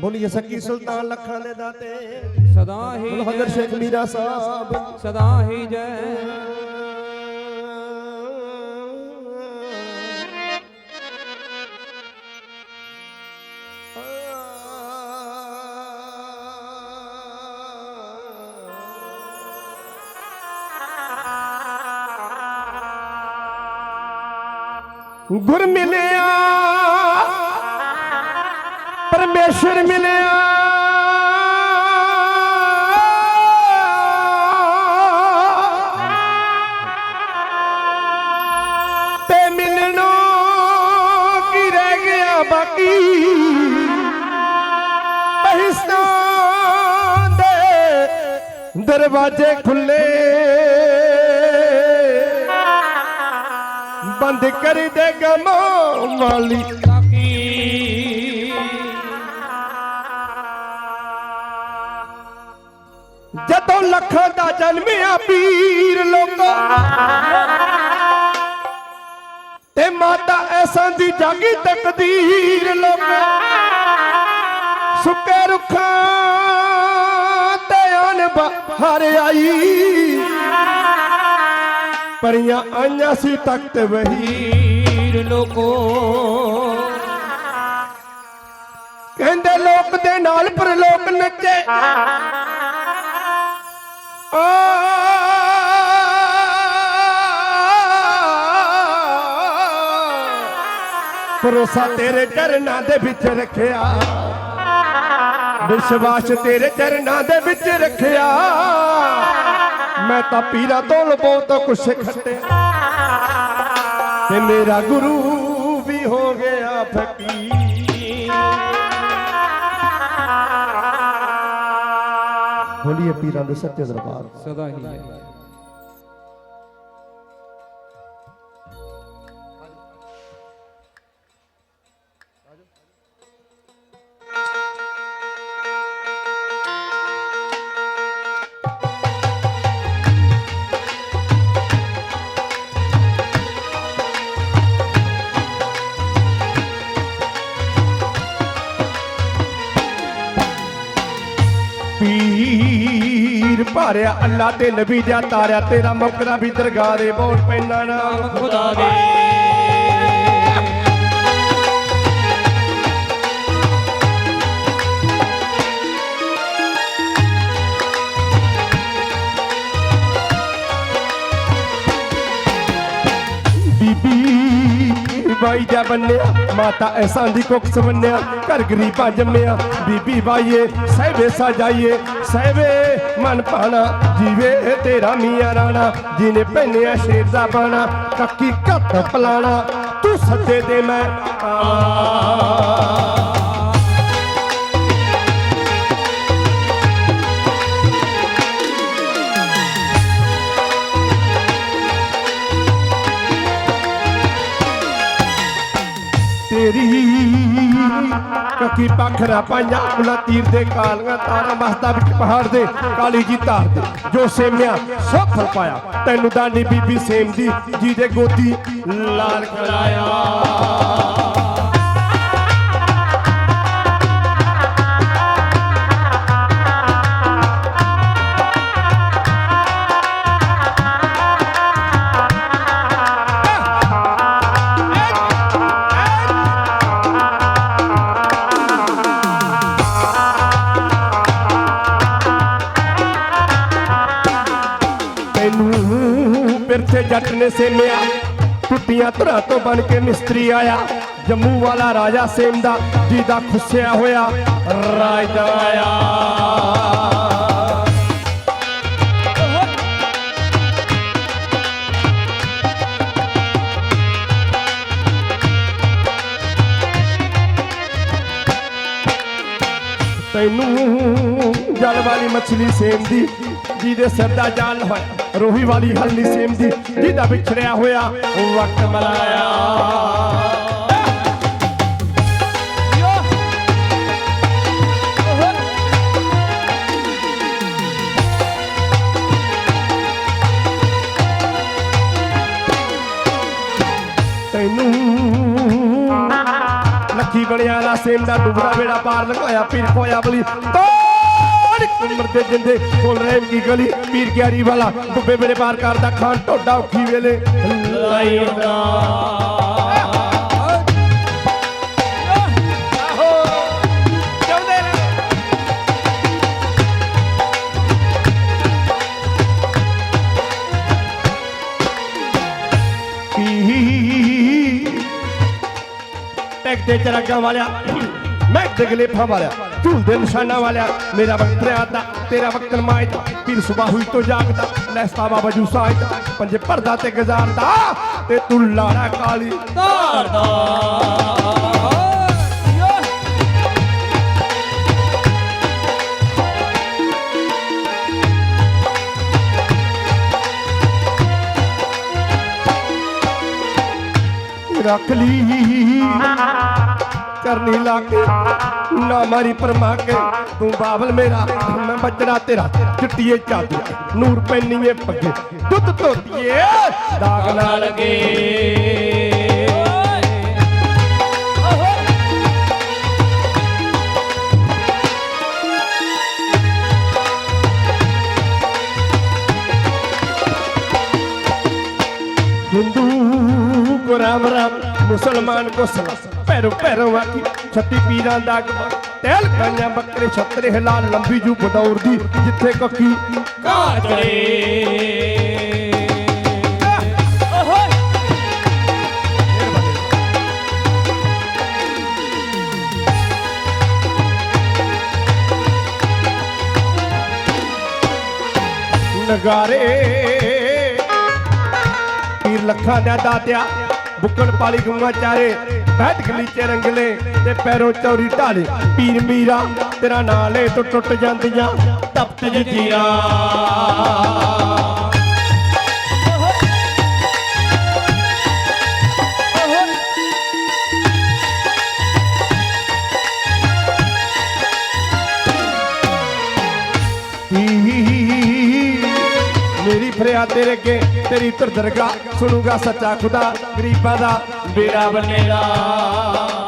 ਬੋਲੀਏ ਸੱਕੀ ਸੁਲਤਾਨ ਲੱਖਾਂ ਦੇ ਦਾਤੇ। ਸਦਾ ਹੀ ਹਜ਼ਰ ਸ਼ੇਖ ਮੀਰਾ ਸਾਹਿਬ। ਸਦਾ ਹੀ ਜੈ। ਗੁਰ ਮਿਲਿਆ। ਪਰਮੇਸ਼ਰ ਮਿਲਿਆ ਤੇ ਮਿਲਣੋ ਕੀ ਰਹਿ ਗਿਆ ਬਾਕੀ ਪਹਿਸਤਾਨ ਦੇ ਦਰਵਾਜ਼ੇ ਖੁੱਲੇ ਬੰਦ ਕਰ ਦੇ ਗਮੋ ਵਾਲੀ ਲੱਖਾਂ ਦਾ ਜਨਮਿਆ ਪੀਰ ਲੋਕੋ। ਤੇ ਮਾਤਾ ਐਸਾਂ ਦੀ ਜਾਗੀ ਤਕਦੀਰ ਲੋਕੋ। ਸੁੱਕੇ ਰੁੱਖਾਂ ਤੇ ਆਨ ਬਹਾਰ ਆਈ। ਪਰੀਆਂ ਆਈਆਂ ਸੀ ਤਖਤ ਵਹੀਰ ਵੀਰ ਲੋਕੋ। ਕਹਿੰਦੇ ਲੋਕ ਦੇ ਨਾਲ ਪਰਲੋਕ ਨੱਚੇ। ਭਰੋਸਾ ਤੇਰੇ ਚਰਨਾਂ ਦੇ ਵਿੱਚ ਰੱਖਿਆ। ਵਿਸ਼ਵਾਸ ਤੇਰੇ ਚਰਨਾਂ ਦੇ ਵਿੱਚ ਰੱਖਿਆ। ਮੈਂ ਤਾਂ ਪੀਰਾ ਤੋਂ ਲਬੋ ਤਾਂ ਕੁਛ ਖੱਟਿਆ। ਤੇ ਮੇਰਾ ਗੁਰੂ ਵੀ ਹੋ ਗਿਆ ਫਕੀਰ। ਪੀਰਾਂ ਦੇ ਸੱਚੇ ਦਰਬਾਰ। ਸਦਾ ਹੀ ਜੈ ਭਾਰਿਆ ਅੱਲਾ ਤੇ ਨਬੀ ਦਾ ਤਾਰਿਆ ਤੇਰਾ ਮੁਕਰਾ ਵੀ ਦਰਗਾਹ ਦੇ ਬੋਲ ਪੈਣਾ ਨਾ। ਖੁਦਾ ਦੇ। ਬੀਬੀ ਬਾਈ ਦਾ ਬੰਨਿਆ ਮਾਤਾ ਐਸਾਂ ਦੀ ਕੁੱਖ ਸਵੰਨਿਆ ਘਰ ਗਰੀਬਾਂ ਜੰਮਿਆ। ਬੀਬੀ ਬਾਈਏ ਸਹਿਬੇ ਸਜਾਈਏ, ਸਹਿਬੇ ਮਨ ਪਾਣਾ ਜੀਵੇ ਤੇਰਾ ਮੀਆਂ ਰਾਣਾ, ਜਿਹਨੇ ਪਹਿਨਿਆ ਸ਼ੇਰ ਦਾ ਬਾਣਾ, ਕੱਕੀ ਘੱਟ ਪਲਾਣਾ, ਤੂੰ ਸੱਦੇ ਤੇ ਮੈਂ ਆ ਕੱਕੀ ਪਖਰਾ ਪੰਜਾ ਕੁਲਾ ਤੀਰ ਦੇ ਕਾਲੀਆਂ ਤਾਰਾਂ ਮਸਤਾ ਵਿੱਚ ਪਹਾੜ ਦੇ ਕਾਲੀ ਜੀ ਧਾਰ ਦੇ ਜੋ ਸੇਮਿਆ ਸਭ ਫਲ ਪਾਇਆ। ਤੈਨੂੰ ਦਾਨੀ ਬੀਬੀ ਸੇਮ ਦੀ ਜੀ ਦੇ ਗੋਦੀ ਲਾਲ ਕਰਾਇਆ ਤੈਨੂੰ ਪਿਰਥੇ ਜੱਟ ਨੇ ਸੇਮਿਆ। ਟੁੱਟੀਆਂ ਧਰਾਂ ਤੋਂ ਬਣ ਕੇ ਮਿਸਤਰੀ ਆਇਆ। ਜੰਮੂ ਵਾਲਾ ਰਾਜਾ ਸੇਮ ਦਾ ਜਿਹਦਾ ਖੁੱਸਿਆ ਹੋਇਆ ਰਾਜਾ ਆਇਆ। ਤੈਨੂੰ ਜਲ ਵਾਲੀ ਮੱਛਲੀ ਸੇਮ ਦੀ ਜਿਹਦੇ ਸਿਰ ਦਾ ਜਾਲ ਹੋਇਆ। ਰੋਹੀ ਵਾਲੀ ਹਲਨੀ ਸੇਮ ਦੀ ਜਿਹਦਾ ਵਿਛੜਿਆ ਹੋਇਆ ਵਕਤ ਮਲਾਇਆ। ਤੈਨੂੰ ਲੱਖੀ ਬਣਿਆ ਦਾ ਸੇਮ ਦਾ ਡੁੱਬਦਾ ਵੇੜਾ ਪਾਰ ਲਗਾਇਆ, ਪੀਰ ਖੋਇਆ ਬਲੀ। ਤੋੜ ਕੁਮਰ ਦੇ ਜਿੰਦੇ ਕੋਲ ਰਹਿਮ ਕੀ ਗਲੀ ਪੀਰ ਕਿਆਰੀ ਵਾਲਾ ਡੁੱਬੇ ਵੇੜੇ ਪਾਰ ਕਰਦਾ ਖਾਨ ਢੋਡਾ ਔਖੀ ਵੇਲੇ। ਲਾਈ ਹੁੰਦਾ। ਟੈਕ ਦੇ ਚਰਾਗਾ ਵਾਲਿਆ ਮੈਂ ਦਗਲੇਫਾ ਵਾਲਿਆ। ਝੂਲਦੇ ਨਿਸ਼ਾਨਾ ਵਾਲਿਆ ਮੇਰਾ ਵਕਤ ਰਿਆਤਾ ਤੇਰਾ ਵਕਤ ਨਮਾਇਦਾ ਪੀਰ ਸੁਬਾ ਹੋਈ ਤੋਂ ਜਾਗਦਾ ਲੈਸਤਾ ਬਾਬਾ ਜੂਸਾ ਆਇਦਾ ਪੰਜੇ ਪਰਦਾ ਤੇ ਗਜ਼ਾਰਦਾ ਤੇ ਤੂੰ ਲਾੜਾ ਕਾਲੀ। ਧਾਰਦਾ। ਰੱਖ ਲਈ। करनी लागे ना मारी परमा के, तू बाबल मेरा, मैं बजना तेरा चिट्टिए चादर, नूर पहनिए पगे। दुध धोतिए दाग ना लगे। हिंदू को राम राम, मुसलमान को सलाम। ਭੈਰੋ ਭੈਰੋ ਆਖੀ ਛੱਤੀ ਪੀਰਾਂ ਦਾ ਤੈਲ ਖਾਂਿਆ ਬੱਕਰੇ ਛੱਤਰੇ ਹਿਲਾ ਲੰਬੀ ਜੂ ਬਦੌਰ ਦੀ ਜਿੱਥੇ ਕੱਕੀ ਕਾਜੜੇ ਨਗਾਰੇ। ਪੀਰ ਲੱਖਾਂ ਦਾ ਦਾਤਿਆ ਬੁੱਕਲ ਪਾਲੀ ਗੁੰਮਾ ਚਾਰੇ। ਬੈਠ ਗਲੀਚੇ ਰੰਗਲੇ ਤੇ ਪੈਰੋਂ ਚੌਰੀ ਢਾਲੇ। ਪੀਰ ਮੀਰਾ, ਤੇਰਾ ਨਾਲੇ ਲੈ ਤੋਂ ਟੁੱਟ ਜਾਂਦੀਆਂ, ਤਪਤ ਜਜੀਰਾ ਮੇਰੀ ਫਰਿਆਦ ਤੇਰੇ ਅੱਗੇ, ਤੇਰੀ ਧਰ ਦਰਗਾਹ ਸੁਣੂਗਾ ਸੱਚਾ ਖੁਦਾ, ਗਰੀਬਾਂ ਦਾ ਬੇੜਾ ਬੰਨੇ ਦਾ